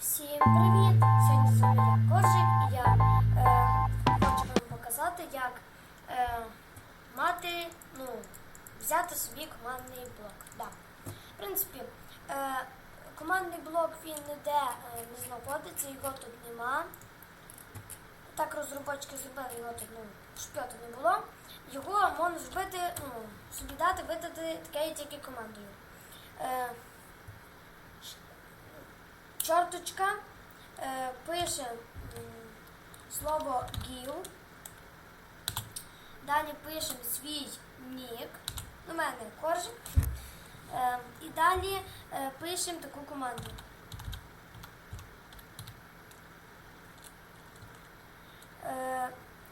Всім привіт! Сьогодні з вами я Коржик і я е, хочу вам показати, як е, мати, ну, взяти собі командний блок. Да. В принципі, е, командний блок він ніде е, не знаходиться, його тут нема. Так розробочки зробили його тут, ну, щоб не було. Його можна зробити, ну, собі дати, видати таке тільки командою. Е, чорточка е, пише слово гіл. Далі пишемо свій нік. У мене коржик. Е, і далі е, пишемо таку команду. Е,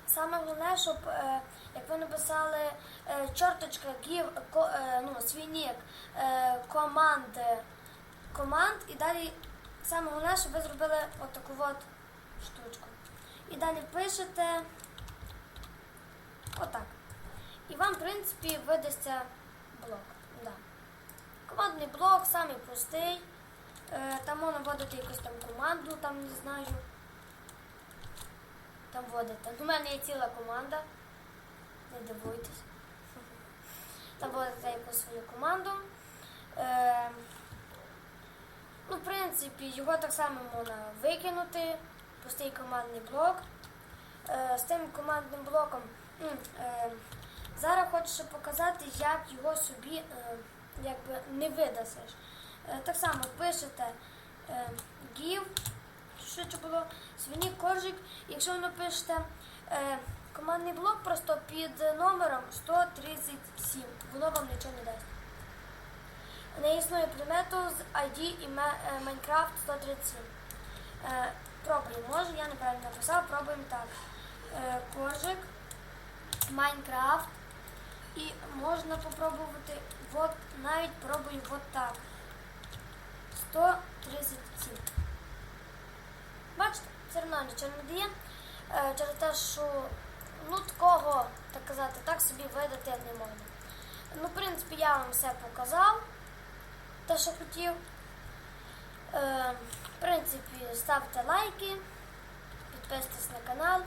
Саме головне, щоб е, як ви написали е, чорточка гів е, ну, свій нік е, команд, команд і далі саме головне, щоб ви зробили отаку от штучку. І далі пишете отак. І вам, в принципі, видасться блок. Да. Командний блок, самий простий. Е, там можна вводити якусь там команду, там не знаю. Там вводите. У мене є ціла команда. Не дивуйтесь. Там вводите якусь свою команду. Ну, принципі, його так само можна викинути. Пустий командний блок. Е, з тим командним блоком. е, зараз хочу показати, як його собі е, якби не видасиш. Так само пишете give, що це було, свині коржик. Якщо ви напишете командний блок просто під номером 137, воно вам нічого не дасть. Існує предмету з ID і е, Minecraft 137. Е, пробуємо, може, я неправильно написав, пробуємо так. Е, коржик, Майнкрафт. І можна попробувати, от, навіть пробую от так. 137. Бачите, все одно нічого не дає. Е, через те, що ну такого, так казати, так собі видати не можна. Ну, в принципі, я вам все показав, що хотів. Е, в принципі, ставте лайки, підписуйтесь на канал.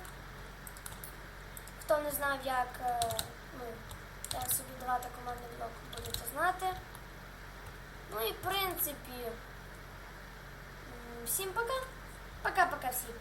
Хто не знав, як, е, ну, як собі давати командний блок, будете знати. Ну і в принципі, всім пока. Пока-пока всім.